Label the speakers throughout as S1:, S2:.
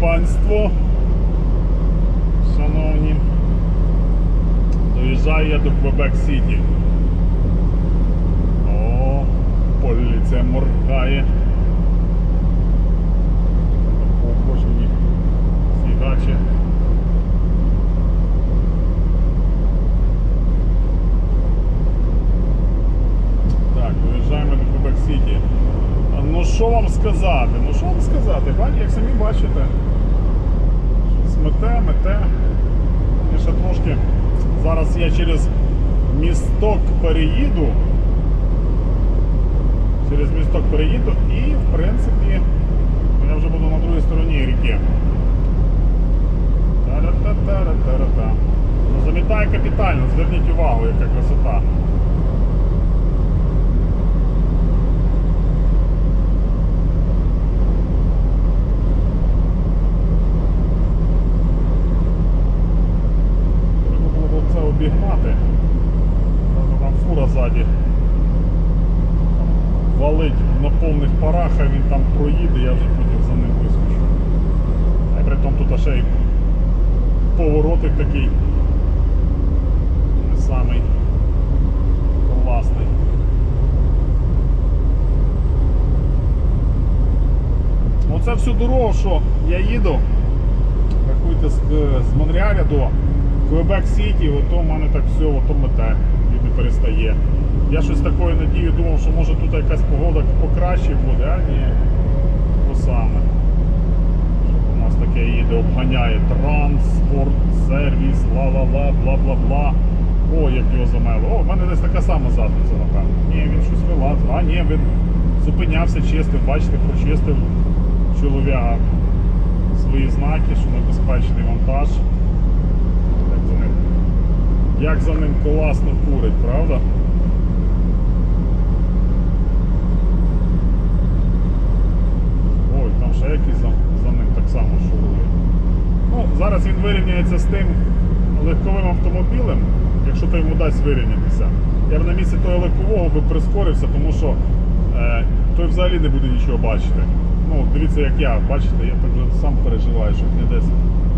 S1: панство. Шановні. Доїжджаю я до Квебек Сіті. О, поліція моргає. Похожені фігачі. Так, доїжджаємо до Квебек Сіті. Ну що вам сказати? Ну що вам сказати? Бачите, як самі бачите. Щось мете, мете. І ще трошки. Зараз я через місток переїду. Через місток переїду і в принципі я вже буду на другій стороні ріки. Та-ра-та-та-ра-та-ра-та. Замітає капітально, зверніть увагу, яка красота. Треба було б це обігнати. Правда, Там фура ззаді валить на повних парах, а він там проїде, я вже потім за ним вискочу. А при тому тут ще й поворотик такий не самий класний. Оце всю дорогу, що я їду, рахуйте з, з Монреаля до Квебек Сіті, ото в мене так все, ото мете, і не перестає. Я щось такої надію, думав, що може тут якась погода покраще буде, а ні. То саме. У нас таке їде, обганяє транспорт, сервіс, ла-ла-ла, бла-бла-бла. О, як його замело. О, в мене десь така сама задниця, напевно. Ні, він щось вилазив. А, ні, він зупинявся, чистив, бачите, прочистив чоловіка свої знаки, що небезпечний вантаж. Як за ним, як за ним класно курить, правда? Ой, там ще якийсь за, за ним так само шурує. Ну, зараз він вирівняється з тим легковим автомобілем, якщо той йому дасть вирівнятися. Я б на місці того легкового би прискорився, тому що е, той взагалі не буде нічого бачити. Ну, дивіться, як я, бачите, я так вже сам переживаю, щоб не десь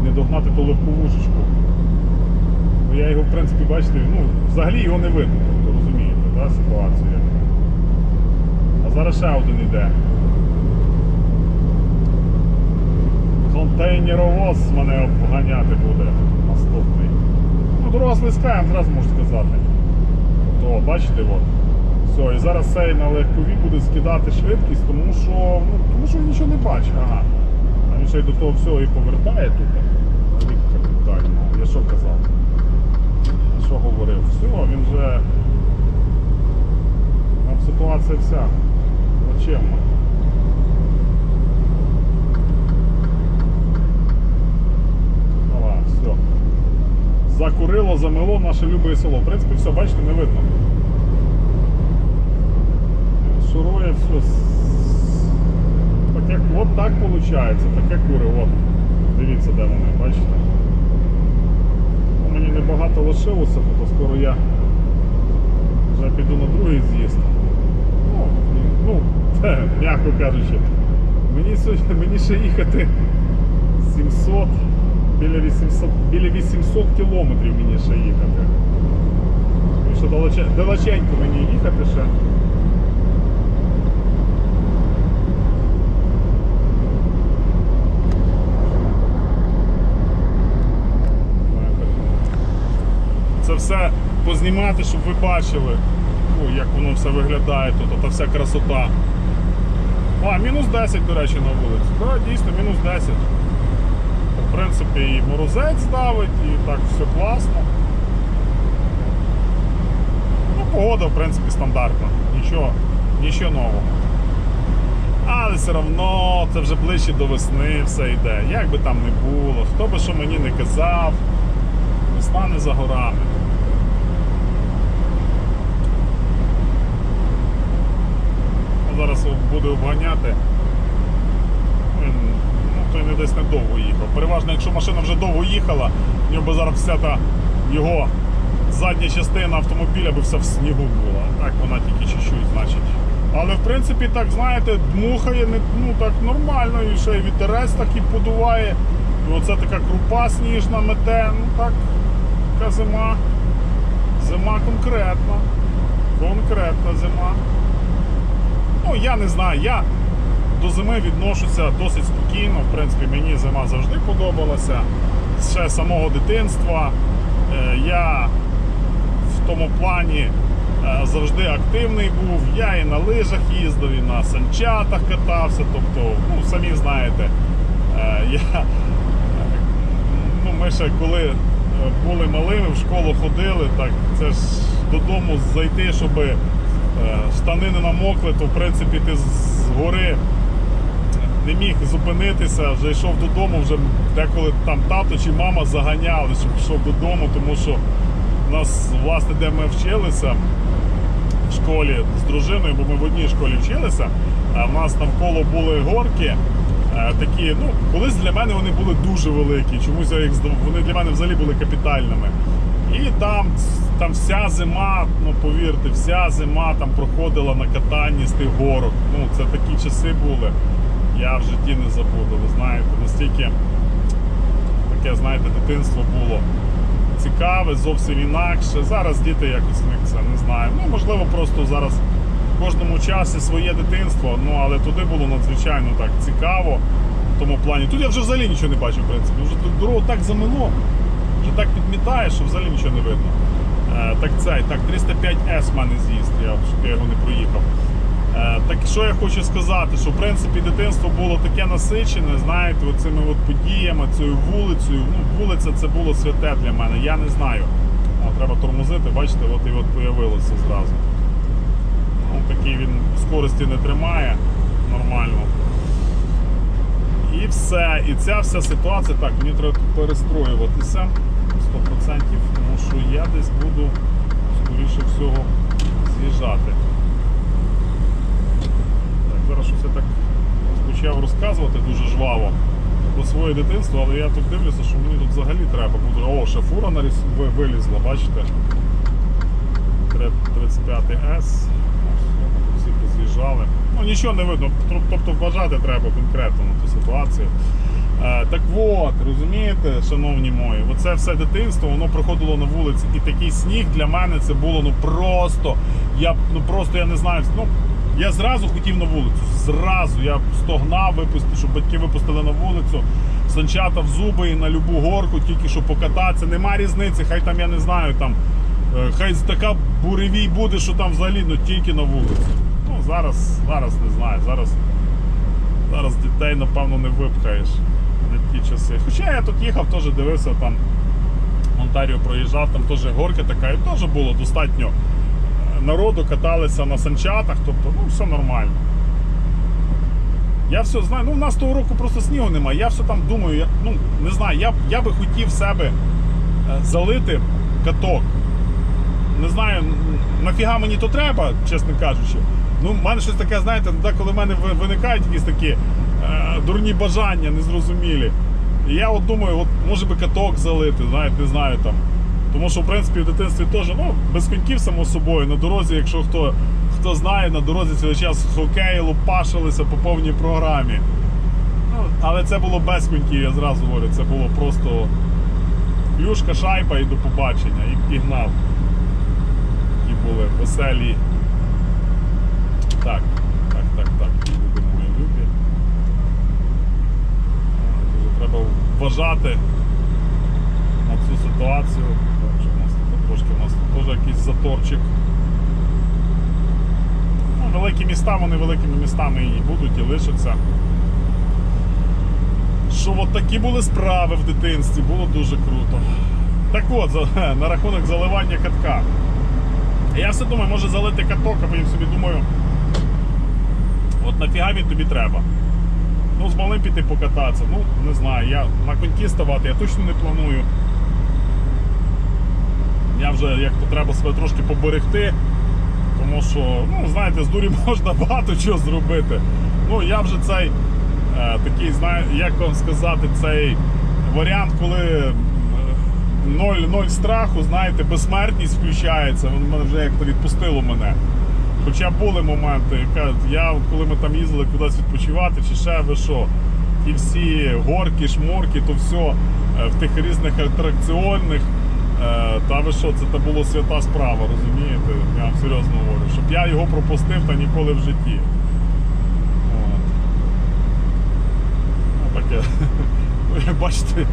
S1: не догнати ту легковушечку. Бо я його, в принципі, бачите, ну, взагалі його не видно, тобто розумієте, да, ситуацію. А зараз ще один йде. Контейнеровоз мене обганяти буде наступний. Ну, дорога слизька, я зразу можу сказати. То, бачите, от. Все, і зараз цей на легкові буде скидати швидкість, тому що, ну, тому що він нічого не бачить. Ага. А він ще й до того всього і повертає тут. Я що казав? Я що говорив? Все, він вже. Там ситуація вся. Очевидно. Закурило, замело наше любе село. В принципі, все, бачите, не видно. Шурує все. с- Таке, от так виходить, таке кури, от. Дивіться, де вони, бачите. Ну, Мені небагато лишилося, то скоро я вже піду на другий з'їзд. Ну, ну, те, м'яко кажучи. Мені, мені ще їхати 700, біля 800, біля 800 кілометрів мені ще їхати. Що далеченько мені їхати ще. Це все познімати, щоб ви бачили, ну, як воно все виглядає тут, та вся красота. А, мінус 10, до речі, на вулиці. Так, дійсно, мінус 10. В принципі, і морозець давить, і так все класно. Ну, погода, в принципі, стандартна. Нічого, нічого нового. Але все одно це вже ближче до весни все йде. Як би там не було, хто би що мені не казав, весна не за горами. Зараз буде обганяти. Він, ну, той не десь недовго їхав. Переважно, якщо машина вже довго їхала, в нього зараз вся та його задня частина автомобіля би вся в снігу була. Так вона тільки чуть-чуть, значить, Але в принципі, так знаєте, дмухає ну, так нормально, і ще й вітерець так і подуває. І оце така крупа сніжна мете. Ну так, така зима. Зима конкретна. Конкретна зима. Ну, я не знаю, я до зими відношуся досить спокійно. В принципі, мені зима завжди подобалася. Ще з самого дитинства. Е, Я в тому плані е, завжди активний був. Я і на лижах їздив, і на санчатах катався. Тобто, ну, самі знаєте, е, я, ну, ми ще коли були малими, в школу ходили, так це ж додому зайти, щоб штани не намокли, то в принципі ти з гори не міг зупинитися, вже йшов додому, вже деколи там тато чи мама заганяли, щоб пішов додому, тому що у нас, власне, де ми вчилися в школі з дружиною, бо ми в одній школі вчилися, а в нас навколо були горки. е, Такі, ну, колись для мене вони були дуже великі. Чомусь я їх вони для мене взагалі були капітальними. І там, там вся зима, ну повірте, вся зима там проходила на катанні з тих горок. Ну, це такі часи були. Я в житті не забуду. Ви знаєте, настільки таке, знаєте, дитинство було цікаве, зовсім інакше. Зараз діти якось в них це не знаю. Ну, можливо, просто зараз в кожному часі своє дитинство, ну але туди було надзвичайно так цікаво в тому плані. Тут я вже взагалі нічого не бачу, в принципі. Вже дорогу так замило, вже так підмітає, що взагалі нічого не видно. Е, так цей, так, 305С в мене з'їзд, я, я його не проїхав. Е, так що я хочу сказати, що в принципі дитинство було таке насичене, знаєте, оцими от подіями, цією вулицею. Ну, вулиця це було святе для мене, я не знаю. О, треба тормозити, бачите, от і от появилося зразу. Ну, такий він скорості не тримає нормально. І все. І ця вся ситуація, так, мені треба перестроюватися 100%, тому що я десь буду, скоріше всього, з'їжджати. Так, зараз щось я так почав розказувати дуже жваво про своє дитинство, але я тут дивлюся, що мені тут взагалі треба буде. О, ще фура наріс... вилізла, бачите? 35 С. Всі поз'їжджали. Ну нічого не видно. Тобто вважати треба конкретно на ту ситуацію. Е, так от, розумієте, шановні мої, оце все дитинство, воно проходило на вулиці. І такий сніг для мене це було ну просто. Я ну просто я не знаю. Ну, я зразу хотів на вулицю. Зразу я стогнав випустив, щоб батьки випустили на вулицю. Санчата в зуби і на любу горку, тільки щоб покататися. Нема різниці, хай там я не знаю там. е, Хай така буревій буде, що там взагалі ну, тільки на вулицю. Ну, зараз, зараз не знаю. Зараз, зараз дітей, напевно, не випхаєш. Не ті часи. Хоча я тут їхав, теж дивився там. Онтаріо проїжджав, там теж горка така, і теж було достатньо е, народу, каталися на санчатах, тобто ну, все нормально. Я все знаю, ну в нас того року просто снігу немає. Я все там думаю, я, ну не знаю, я, я би хотів себе е, залити каток. Не знаю, нафіга мені то треба, чесно кажучи. Ну, в мене щось таке, знаєте, коли в мене виникають якісь такі дурні бажання, незрозумілі. І я от думаю, от може би каток залити, знаєте, не знаю там. Тому що, в принципі, в дитинстві теж, ну, без коньків, само собою, на дорозі, якщо хто, хто знає, на дорозі цілий час хокеї лупашилися по повній програмі. Ну, але це було без коньків, я зразу говорю, це було просто плюшка, шайба і до побачення, і, і гнав. Такі були веселі. Так, так, люди мої любі. А, Дуже треба вважати на цю ситуацію. Так, що в нас тут трошки у нас тут теж якийсь заторчик. Ну, великі міста, вони великими містами і будуть, і лишаться. Що от такі були справи в дитинстві, було дуже круто. Так от, на рахунок заливання катка. Я все думаю, може залити каток, а потім собі думаю, от нафіга він тобі треба. Ну, з малим піти покататися. Ну, не знаю, я на коньки ставати я точно не планую. Я вже як то треба себе трошки поберегти. Тому що, ну, знаєте, з дурі можна багато чого зробити. Ну, я вже цей е, такий, знаю, як вам сказати, цей варіант, коли е, ноль, ноль страху, знаєте, безсмертність включається, воно вже як то відпустило мене. Хоча були моменти, я коли ми там їздили кудись відпочивати, чи ще ви що, ті всі горки, шморки, то все в тих різних атракціонних. е, Та ви що, це та було свята справа, розумієте? Я вам серйозно говорю, щоб я його пропустив та ніколи в житті. От. Таке. Бачите,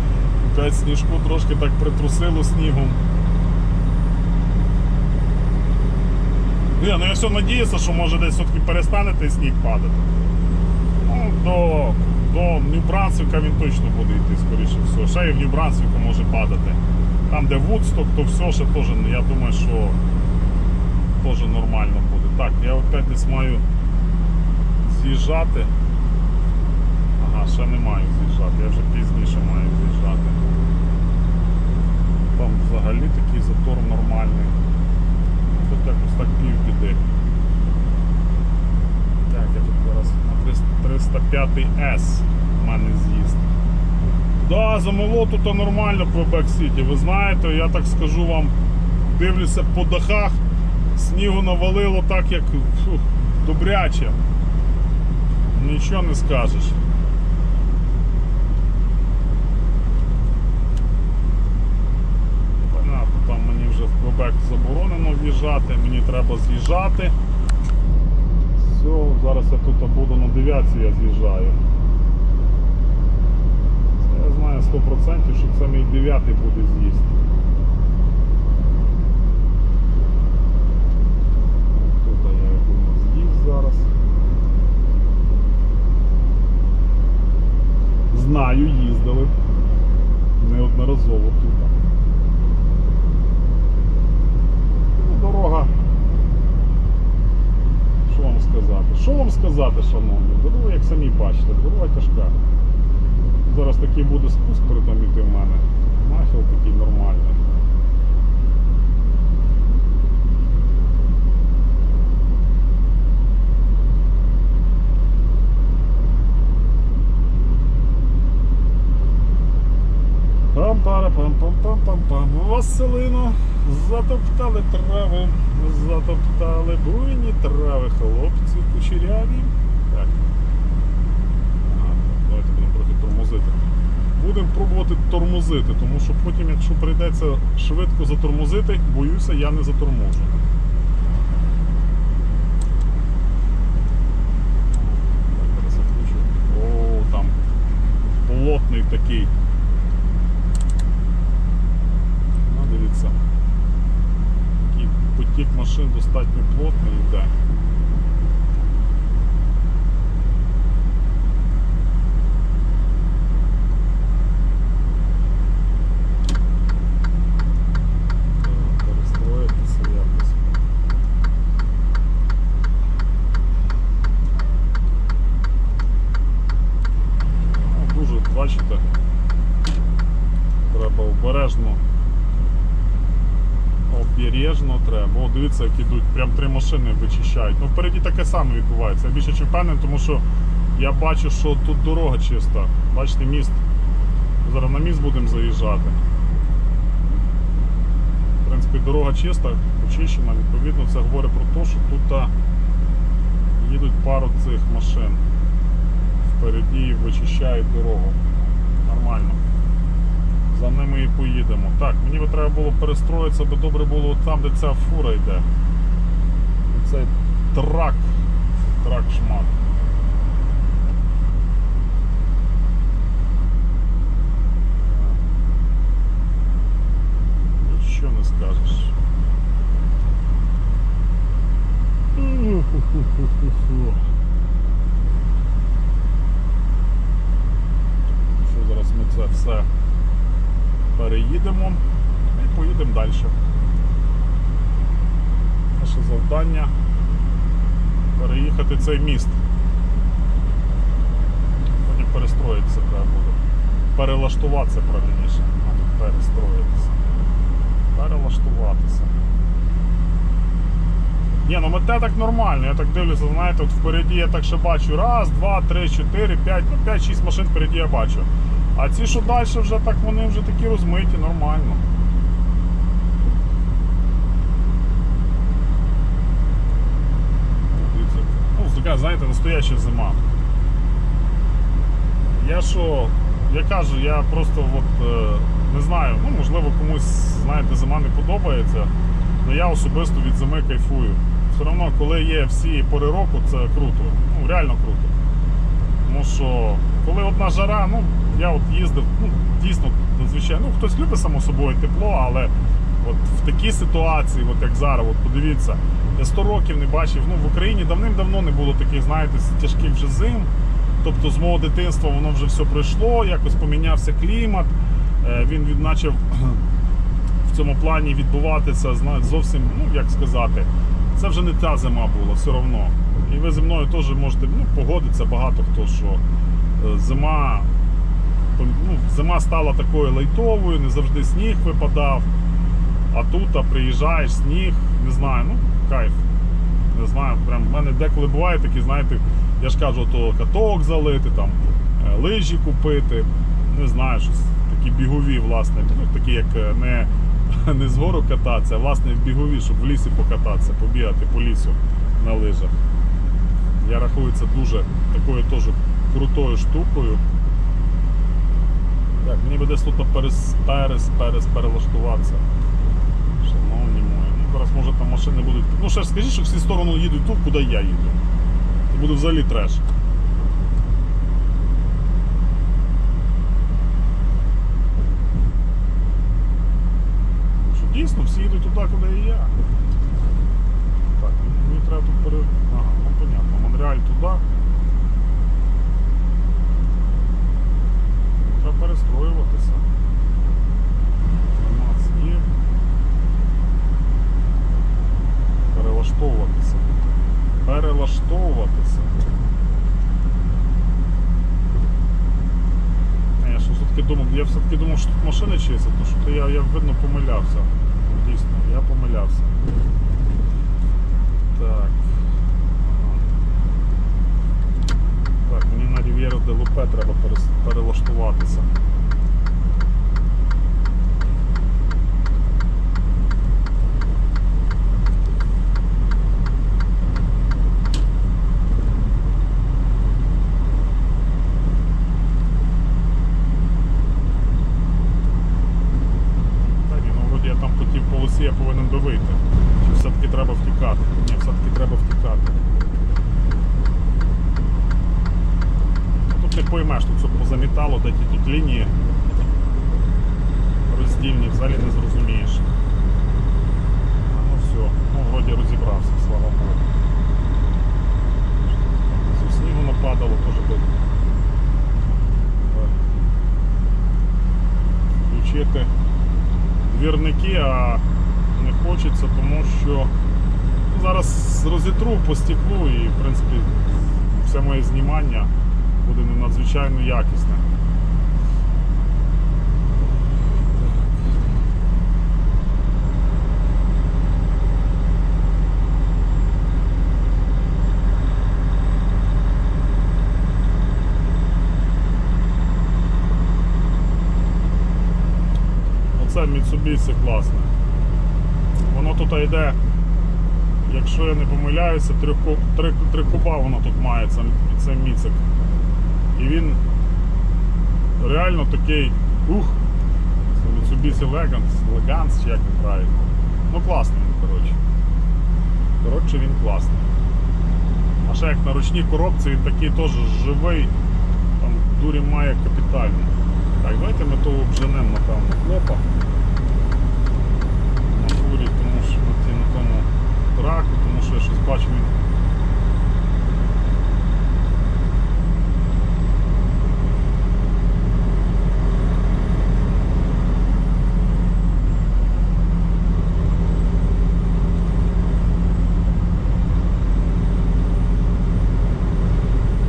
S1: опять сніжку трошки так притрусило снігом. Ні, ну я все надіюся, що може десь все-таки перестане той сніг падати. Ну, до, до Нью-Брансвіка він точно буде йти, скоріше всього. Ще і в Нью-Брансвіку може падати. Там, де Вудсток, то все ще теж, ну, я думаю, що теж нормально буде. Так, я опять десь маю з'їжджати. Ага, ще не маю з'їжджати, я вже пізніше маю з'їжджати. Там взагалі такий затор нормальний. Тут якось так півбіди. Так, я тут зараз на 305 С в мене з'їзд. Да, замело тут нормально по Бек-Сіті. Ви знаєте, я так скажу вам, дивлюся по дахах, снігу навалило так, як фух, добряче. Нічого не скажеш. Понятно, там мені вже в Квебек заборонено в'їжджати, мені треба з'їжджати. Все, зараз я тут буду на 9 я з'їжджаю. Я знаю 100%, що це мій 9 буде з'їзд. Тут я його з'їзд зараз. Знаю, їздили. Неодноразово тут. Ну, дорога. Що вам сказати? Що вам сказати, шановні? Дорога, як самі бачите, дорога тяжка. Зараз такий буде спуск при тому йти в мене. Нахил такий нормальний. Пам пара пам пам пам пам пам Василино, затоптали трави, затоптали буйні трави, хлопці кучеряві. Так. Ага, давайте будемо трохи тормозити. Будемо пробувати тормозити, тому що потім, якщо прийдеться швидко затормозити, боюся, я не заторможу. О, там плотний такий. Ну, дивіться. Такий потік машин достатньо плотний йде. Треба Перестроїтися якось. Ну, Дуже, бачите, треба обережно обережно треба. О, дивіться, як ідуть. Прям три машини вичищають. Ну, впереді таке саме відбувається. Я більше чим впевнений, тому що я бачу, що тут дорога чиста. Бачите, міст. Зараз на міст будемо заїжджати. В принципі, дорога чиста, почищена, відповідно, це говорить про те, що тут їдуть пару цих машин. Впереді вичищають дорогу. Нормально. За ними і поїдемо. Так, мені би треба було перестроїтися, бо добре було там, де ця фура йде. Цей трак. Трак шмат. Нічого не скажеш. Фу-фу-фу-фу-фу. Що зараз ми це все переїдемо і поїдемо далі. Наше завдання переїхати цей міст. Потім перестроїтися треба буде. Перелаштуватися правильніше, а не перестроїтися. Перелаштуватися. Ні, ну мете так нормально, я так дивлюся, знаєте, от впереді я так ще бачу раз, два, три, чотири, п'ять, ну п'ять-шість машин впереді я бачу. А ці, що далі, вже так вони вже такі розмиті, нормально. Така, знаєте, настояща зима. Я що, я кажу, я просто от, е, не знаю, ну можливо комусь, знаєте, зима не подобається, але я особисто від зими кайфую. Все одно, коли є всі пори року, це круто. Ну, реально круто. Тому що коли одна жара, ну я от їздив, ну дійсно, звичайно, ну хтось любить само собою тепло, але от в такій ситуації, от як зараз, от подивіться, я 100 років не бачив, ну в Україні давним-давно не було таких, знаєте, тяжких вже зим. Тобто з мого дитинства воно вже все пройшло, якось помінявся клімат, е, він від- почав в цьому плані відбуватися зовсім, ну як сказати, це вже не та зима була, все одно. І ви зі мною теж можете ну, погодитися, багато хто що е, зима, ну, зима стала такою лайтовою, не завжди сніг випадав. А тут а приїжджаєш, сніг, не знаю, ну кайф. Не знаю, прям в мене деколи буває такі, знаєте, я ж кажу, то каток залити, там, е, лижі купити, не знаю, щось такі бігові, власне, ну, такі як е, не, не згору кататися, а власне бігові, щоб в лісі покататися, побігати по лісу на лижах. Я рахую це дуже такою теж крутою штукою. Так, мені би десь тут перес, перес, перес, перелаштуватися. Шановні мої. Ну, зараз може там машини будуть. Ну ще ж скажіть, що всі сторони їдуть тут, куди я їду. Це буде взагалі треш. Що дійсно всі їдуть туди, куди і я. Так, мені треба тут пере. Ага, ну понятно. Монреаль туди. Треба перестроюватися. Нормас є. Перелаштовуватися. Перелаштовуватися. Не, Я що все-таки думав, я все-таки думав, що тут машини чистять, то що то я, я видно помилявся. Дійсно, я помилявся. Так. Ага. Так, мені на Рів'єру де Лупе треба перес- перелаштуватися. Та ні, ну вроді я там по тій полосі я повинен би вийти. Чи все-таки треба втікати? Ні, все-таки треба втікати. Ну, Тут не поймеш, тут все позамітало, де ті тут лінії роздільні, взагалі не зрозумієш. А, Ну все, ну вроді розібрався, слава Богу. Зі снігу нападало, теж би. е, Включити двірники, а хочеться, тому що зараз розітру по стеклу і, в принципі, все моє знімання буде не надзвичайно якісне. Оце Mitsubishi класне. Тут йде, якщо я не помиляюся, три, три, воно тут має, це, це міцик. І він реально такий ух. Це Mitsubishi Legans, Legans, як він правильно. Ну класний він, коротше. Коротше, він класний. А ще як на ручній коробці він такий теж живий, там дурі має капітальний. Так, давайте ми того обженемо, напевно, хлопа. Фурі, на, тому траку, тому що я щось бачу.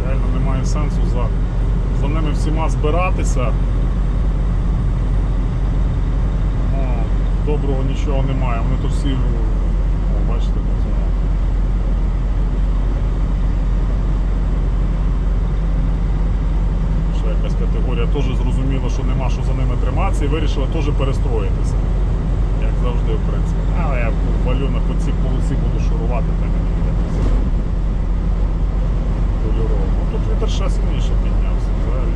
S1: Реально немає сенсу за, за ними всіма збиратися. О, доброго нічого немає. Вони тут всі, о, бачите, на. Ще якась категорія теж зрозуміла, що нема що за ними триматися і вирішила теж перестроїтися. Як завжди, в принципі. Але я валю на по цій полосі буду шурувати, та мені. Ну тут вітер ще сильніше піднявся взагалі.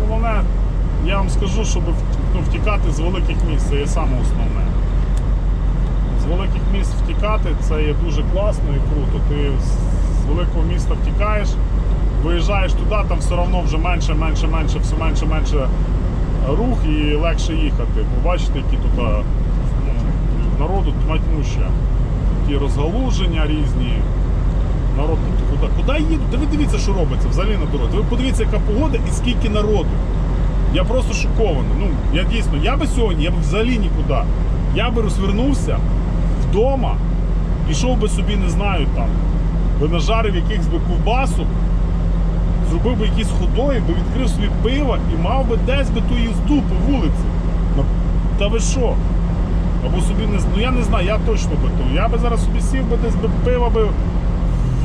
S1: Ну, Головне, я вам скажу, щоб ну, втікати з великих міст, це є саме основне. З великих міст втікати це є дуже класно і круто. Ти з- великого міста втікаєш, виїжджаєш туди, там все одно вже менше, менше, менше, все менше, менше рух і легше їхати. Бо бачите, які тут ну, народу тьматнюща. Ті розгалуження різні. Народ тут куди, куди їдуть? Та ви дивіться, що робиться взагалі на дорозі. Ви подивіться, яка погода і скільки народу. Я просто шокований. Ну, я дійсно, я би сьогодні, я б взагалі нікуди. Я би розвернувся вдома, пішов би собі, не знаю, там, би нажарив якихось би ковбасу, зробив би якісь ходої, би відкрив собі пиво і мав би десь би ту їзду по вулиці. Та ви що? Або собі не ну я не знаю, я точно би то. Я би зараз собі сів би десь би пиво би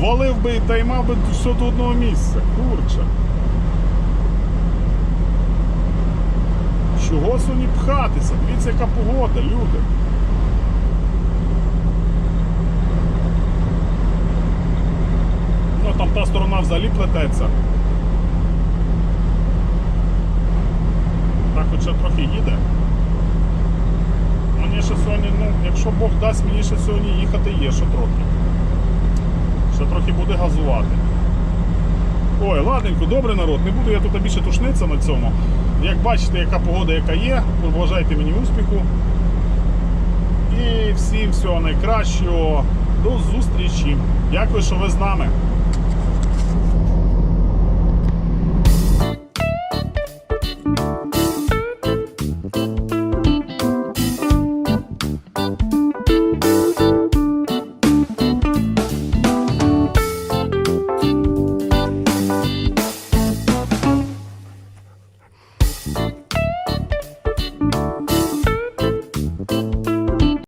S1: валив би та й мав би все до одного місця. Курче. Чого сьогодні пхатися? Дивіться, яка погода, люди. Ну там та сторона взагалі плететься. Так хоча трохи їде. Мені ще сьогодні, ну, якщо Бог дасть, мені ще сьогодні їхати є ще трохи. Ще трохи буде газувати. Ой, ладненько, добре народ, не буду я тут більше тушнитися на цьому. Як бачите, яка погода, яка є, побажайте мені успіху. І всім всього найкращого. До зустрічі. Дякую, що ви з нами.